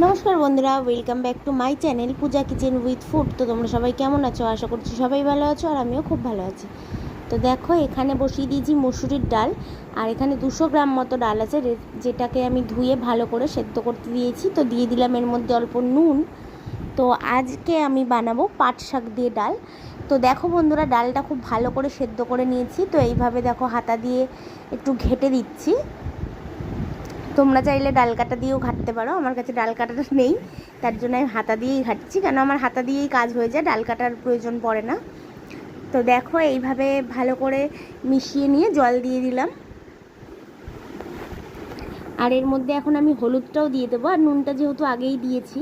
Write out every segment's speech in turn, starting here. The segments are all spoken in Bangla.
নমস্কার বন্ধুরা welcome back to my channel Puja kitchen with food তো তোমরা সবাই কেমন আছো? আশা করছি সবাই ভালো আছো আর আমিও খুব ভালো আছি। তো দেখো, এখানে বসিয়ে দিয়েছি মসুরির ডাল। আর এখানে দুশো গ্রাম মতো ডাল আছে যেটাকে আমি ধুয়ে ভালো করে সেদ্ধ করতে দিয়েছি। তো দিয়ে দিলাম এর মধ্যে অল্প নুন। তো আজকে আমি বানাবো পাট শাক দিয়ে ডাল। তো দেখো বন্ধুরা, ডালটা খুব ভালো করে সেদ্ধ করে নিয়েছি। তো এইভাবে দেখো, হাতা দিয়ে একটু ঘেটে দিচ্ছি। তোমরা চাইলে ডাল কাটা দিয়েও ঘাটতে পারো, আমার কাছে ডাল কাটাটা নেই, তার জন্য আমি হাতা দিয়েই ঘাটছি, কেন আমার হাতা দিয়েই কাজ হয়ে যায়, ডাল কাটার প্রয়োজন পড়ে না। তো দেখো এইভাবে ভালো করে মিশিয়ে নিয়ে জল দিয়ে দিলাম। আর এর মধ্যে এখন আমি হলুদটাও দিয়ে দেবো, আর নুনটা যেহেতু আগেই দিয়েছি।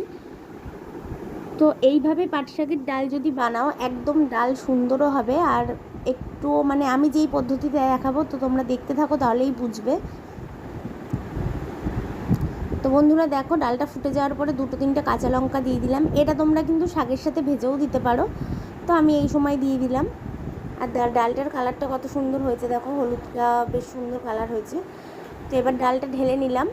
তো এইভাবে শাকের ডাল যদি বানাও, একদম ডাল সুন্দরও হবে, আর একটু মানে আমি যেই পদ্ধতিতে দেখাবো, তো তোমরা দেখতে থাকো, তাহলেই বুঝবে। তো বন্ধুরা দেখো, ডালটা ফুটে যাওয়ার পরে দুটো তিনটে কাঁচা লঙ্কা দিয়ে দিলাম। এটা তোমরা কিন্তু শাকের সাথে ভেজেও দিতে পারো। তো আমি এই সময় দিয়ে দিলাম। আর ডালটার কালারটা কত সুন্দর হয়েছে। দেখো, হলুদটা বেশ সুন্দর কালার হয়েছে। তো এবার ডালটা ঢেলে নিলাম।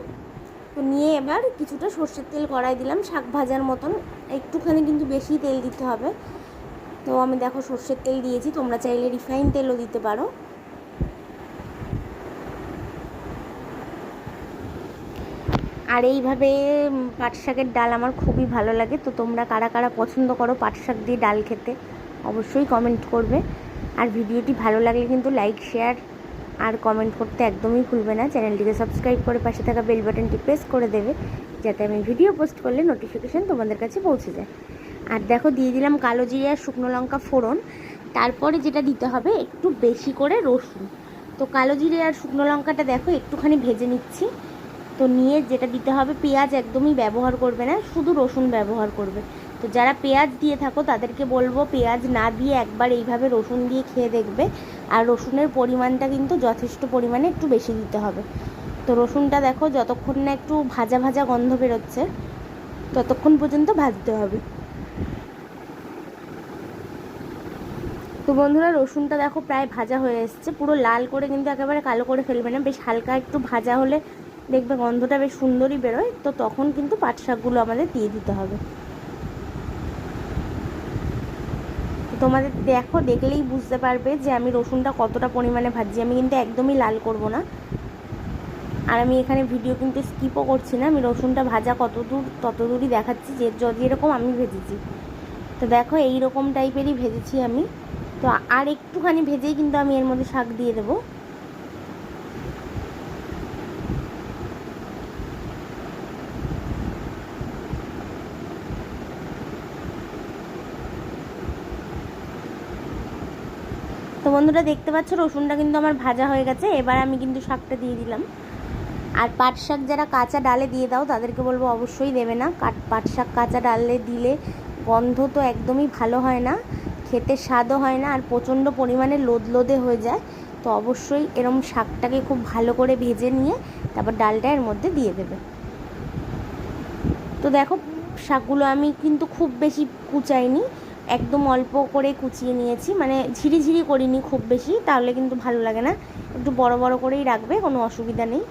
তো নিয়ে এবার কিছুটা সর্ষের তেল কড়াই দিলাম শাক ভাজার মতন। একটুখানি কিন্তু বেশি তেল দিতে হবে। তো আমি দেখো সর্ষের তেল দিয়েছি। তোমরা চাইলে রিফাইন তেলও দিতে পারো। আর এইভাবে পাট শাকের ডাল আমার খুবই ভালো লাগে, তো তোমরা কারা কারা পছন্দ করো পাট শাক দিয়ে ডাল খেতে, অবশ্যই কমেন্ট করবে। আর ভিডিওটি ভালো লাগলে কিন্তু লাইক শেয়ার আর কমেন্ট করতে একদমই ভুলবে না। চ্যানেলটিকে সাবস্ক্রাইব করে পাশে থাকা বেল বাটনটি প্রেস করে দেবে, যাতে আমি ভিডিও পোস্ট করলে নোটিফিকেশান তোমাদের কাছে পৌঁছে যায়। আর দেখো, দিয়ে দিলাম কালো জিরে শুকনো লঙ্কা ফোড়ন। তারপরে যেটা দিতে হবে, একটু বেশি করে রসুন। তো কালো জিরে আর শুকনো লঙ্কাটা দেখো, একটুখানি ভেজে নিচ্ছি। তো নিয়ে যেটা দিতে হবে, পেঁয়াজ একদমই ব্যবহার করবে না, শুধু রসুন ব্যবহার করবে। তো যারা পেঁয়াজ দিয়ে থাকো, তাদেরকে বলব পেঁয়াজ না দিয়ে একবার এইভাবে রসুন দিয়ে খেয়ে দেখবে। আর রসুনের পরিমাণটা কিন্তু যথেষ্ট পরিমাণে একটু বেশি দিতে হবে। তো রসুনটা দেখো, যতক্ষণ না একটু ভাজা ভাজা গন্ধ বেরোচ্ছে, ততক্ষণ পর্যন্ত ভাজতে হবে। তো বন্ধুরা, রসুনটা দেখো প্রায় ভাজা হয়ে এসছে। পুরো লাল করে কিন্তু একেবারে কালো করে ফেলবে না, বেশ হালকা একটু ভাজা হলে দেখবে গন্ধটা বেশ সুন্দরই বেরোয়, তো তখন কিন্তু পাট শাকগুলো আমাদের দিয়ে দিতে হবে। তোমাদের দেখো, দেখলেই বুঝতে পারবে যে আমি রসুনটা কতটা পরিমাণে ভাজছি। আমি কিন্তু একদমই লাল করব না। আর আমি এখানে ভিডিও কিন্তু স্কিপও করছি না। আমি রসুনটা ভাজা কত দূর তত দূরই দেখাচ্ছি যে যদি এরকম আমি ভেজেছি। তো দেখো এই রকম টাইপেরই ভেজেছি আমি। তো আর একটুখানি ভেজেই কিন্তু আমি এর মধ্যে শাক দিয়ে দেবো। তো বন্ধুরা দেখতে পাচ্ছ, রসুনটা কিন্তু আমার ভাজা হয়ে গেছে, এবার আমি কিন্তু শাকটা দিয়ে দিলাম। আর পাট শাক যারা কাঁচা ডালে দিয়ে দাও, তাদেরকে বলব অবশ্যই দেবে না। কাট, পাট শাক কাঁচা ডালে দিলে গন্ধ তো একদমই ভালো হয় না, খেতে স্বাদও হয় না, আর প্রচণ্ড পরিমাণে লোদ লোদে হয়ে যায়। তো অবশ্যই এরম শাকটাকে খুব ভালো করে ভেজে নিয়ে তারপর ডালটা এর মধ্যে দিয়ে দেবে। তো দেখো, শাকগুলো আমি কিন্তু খুব বেশি কুচাইনি। একদম অল্প করে কুচিয়ে নিয়েছি। মানে ঝিরি ঝিরি করিনি খুব বেশি, তাহলে কিন্তু ভালো লাগে না। একটু বড় বড় করেই রাখবে, কোনো অসুবিধা নেই।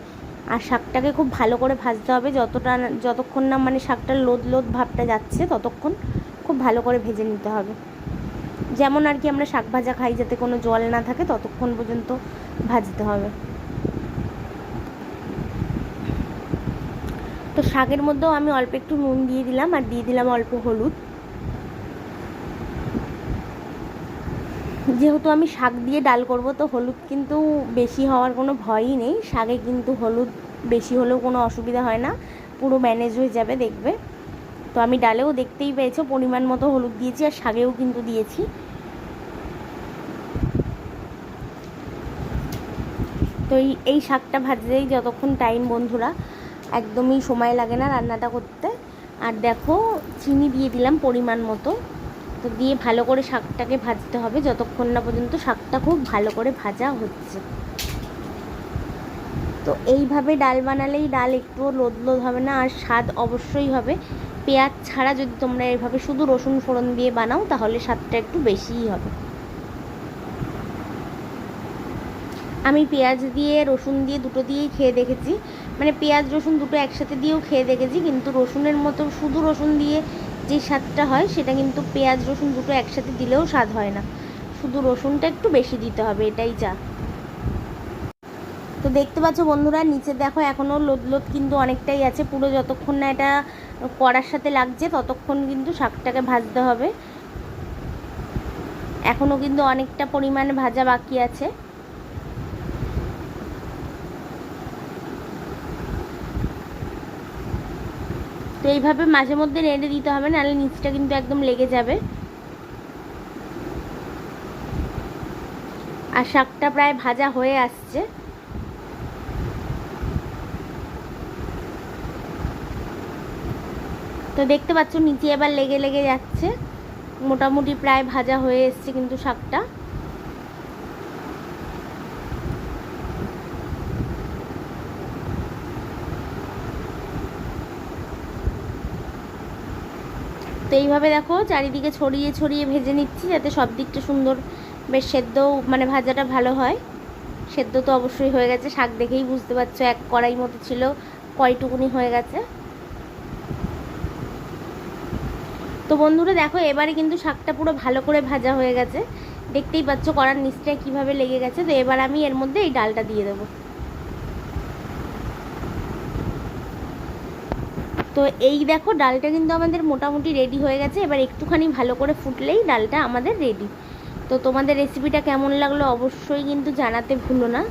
আর শাকটাকে খুব ভালো করে ভাজতে হবে, যতটা যতক্ষণ না মানে শাকটার লোদ লোদ ভাবটা যাচ্ছে, ততক্ষণ খুব ভালো করে ভেজে নিতে হবে। যেমন আর কি আমরা শাক ভাজা খাই, যাতে কোনো জল না থাকে, ততক্ষণ পর্যন্ত ভাজতে হবে। তো শাকের মধ্যেও আমি অল্প একটু নুন দিয়ে দিলাম, আর দিয়ে দিলাম অল্প হলুদ। যেহেতু আমি শাক দিয়ে ডাল করব, তো হলুদ কিন্তু বেশি হওয়ার কোনো ভয়ই নেই। শাকে কিন্তু হলুদ বেশি হলেও কোনো অসুবিধা হয় না, পুরো ম্যানেজ হয়ে যাবে দেখবে। তো আমি ডালেও দেখতেই পেয়েছ, পরিমাণ মতো হলুদ দিয়েছি আর শাকেও কিন্তু দিয়েছি। তো এই শাকটা ভাজতেই যতক্ষণ টাইম বন্ধুরা, একদমই সময় লাগে না রান্নাটা করতে। আর দেখো, চিনি দিয়ে দিলাম পরিমাণ মতো। দিয়ে ভালো করে শাকটাকে ভাজতে হবে। যতক্ষণ না পর্যন্ত শাকটা খুব ভালো করে ভাজা হচ্ছে। তো এইভাবে ডাল বানালেই ডাল একটুও লোদ লোদ হবে না, আর স্বাদ অবশ্যই হবে। পেঁয়াজ ছাড়া যদি তোমরা এভাবে শুধু রসুন ফোড়ন দিয়ে বানাও, তাহলে স্বাদটা একটু বেশিই হবে। আমি পেঁয়াজ দিয়ে, রসুন দিয়ে দুটো দিয়েই খেয়ে দেখেছি। মানে পেঁয়াজ, রসুন দুটো একসাথে দিয়েও খেয়ে দেখেছি, কিন্তু রসুনের মতো শুধু রসুন দিয়ে যে স্বাদটা হয় সেটা কিন্তু পেঁয়াজ, রসুন দুটো একসাথে দিলেও স্বাদ হয় না। শুধু রসুনটা একটু বেশি দিতে হবে, এটাই যা। তো দেখতে পাচ্ছ বন্ধুরা, নিচে দেখো এখনও লোদ লোদ কিন্তু অনেকটাই আছে। পুরো যতক্ষণ না এটা কড়ার সাথে লাগছে, ততক্ষণ কিন্তু শাকটাকে ভাজতে হবে। এখনও কিন্তু অনেকটা পরিমাণে ভাজা বাকি আছে। এইভাবে মাঝে মধ্যে নেড়ে দিতে হবে, নাহলে নিচটা কিন্তু একদম লেগে যাবে। আর শাকটা প্রায় ভাজা হয়ে আসছে। তো দেখতে পাচ্ছ, নিচে এবার লেগে লেগে যাচ্ছে। মোটামুটি প্রায় ভাজা হয়ে এসছে কিন্তু শাকটা। তো এইভাবে দেখো চারিদিকে ছড়িয়ে ছড়িয়ে ভেজে নিচ্ছি যাতে সব দিকটা সুন্দর বেশ সেদ্ধ মানে ভাজাটা ভালো হয়। সেদ্ধ তো অবশ্যই হয়ে গেছে, শাক দেখেই বুঝতে পারছ, এক কড়াই মতো ছিল, কয়টুকুনি হয়ে গেছে। তো বন্ধুরা দেখো, এবারে কিন্তু শাকটা পুরো ভালো করে ভাজা হয়ে গেছে। দেখতেই পাচ্ছ কড়ার নিচটায় কীভাবে লেগে গেছে, তো এবার আমি এর মধ্যে এই ডালটা দিয়ে দেবো। তো এই দেখো, ডালটা কিন্তু আমাদের মোটামুটি রেডি হয়ে গেছে। এবার একটুখানি ভালো করে ফুটলেই ডালটা আমাদের রেডি তো তোমাদের রেসিপিটা কেমন লাগল অবশ্যই কিন্তু জানাতে ভুলো না।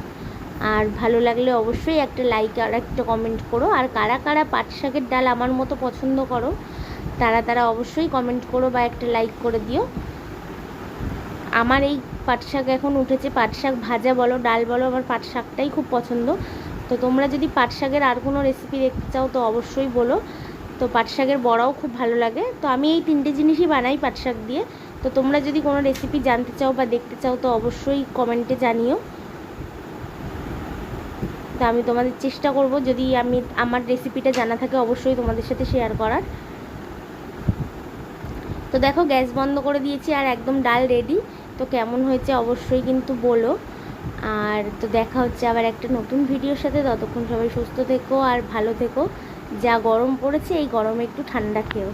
আর ভালো লাগলে অবশ্যই একটা লাইক আর একটা কমেন্ট করো। আর কারা কারা পাট শাকের ডাল আমার মতো পছন্দ করো, তারা তারা অবশ্যই কমেন্ট করো বা একটা লাইক করে দিও। আমার এই পাট শাক এখন উঠেছে। পাট শাক ভাজা বলো, ডাল বলো, আমার পাট শাকটাই খুব পছন্দ। তো তোমরা যদি পাট শাকের আর কোনো রেসিপি দেখতে চাও, তো অবশ্যই বলো। তো পাট শাকের বড়াও খুব ভালো লাগে। তো আমি এই তিনটে জিনিসই বানাই পাট শাক দিয়ে। তো তোমরা যদি কোনো রেসিপি জানতে চাও বা দেখতে চাও, তো অবশ্যই কমেন্টে জানিও। তো আমি তোমাদের চেষ্টা করব, যদি আমি আমার রেসিপিটা জানা থাকে, অবশ্যই তোমাদের সাথে শেয়ার করার। তো দেখো, গ্যাস বন্ধ করে দিয়েছি আর একদম ডাল রেডি তো কেমন হয়েছে অবশ্যই কিন্তু বলো। আর তো দেখা হচ্ছে আবার একটা নতুন ভিডিওর সাথে। ততক্ষণ সবাই সুস্থ থেকো আর ভালো থেকো। যা গরম পড়েছে, এই গরমে একটু ঠান্ডা খেও।